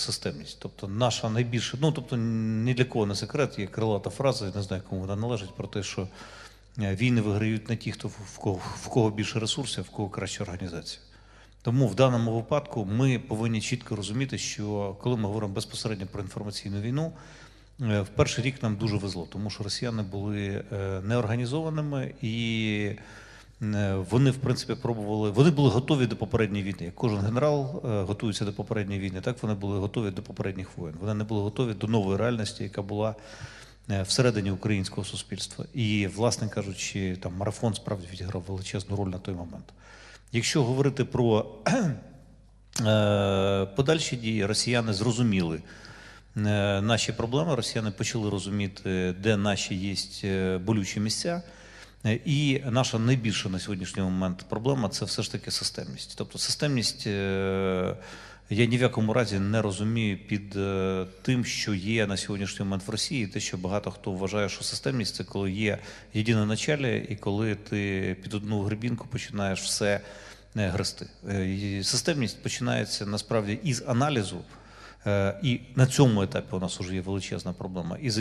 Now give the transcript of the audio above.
системність. Тобто наша найбільша, ну тобто ні для кого не секрет, є крилата фраза, я не знаю, кому вона належить, про те, що е, війни виграють не ті, хто в кого, в кого більше ресурсів, в кого краща організація. Тому в даному випадку ми повинні чітко розуміти, що коли ми говоримо безпосередньо про інформаційну війну, е, в перший рік нам дуже везло, тому що росіяни були е, неорганізованими і вони, в принципі, пробували. Вони були готові до попередньої війни. Як кожен генерал е, готується до попередньої війни, так вони були готові до попередніх воєн. Вони не були готові до нової реальності, яка була е, всередині українського суспільства. І, власне кажучи, там марафон справді відіграв величезну роль на той момент. Якщо говорити про е, подальші дії, росіяни зрозуміли е, наші проблеми, росіяни почали розуміти, де наші є е, болючі місця. Е, І наша найбільша на сьогоднішній момент проблема це все ж таки системність. Тобто системність е, я ні в якому разі не розумію під е, тим, що є на сьогоднішній момент в Росії, те, що багато хто вважає, що системність це коли є єдине началі, і коли ти під одну грибінку починаєш все грести. І Системність починається насправді із аналізу, і на цьому етапі у нас вже є величезна проблема.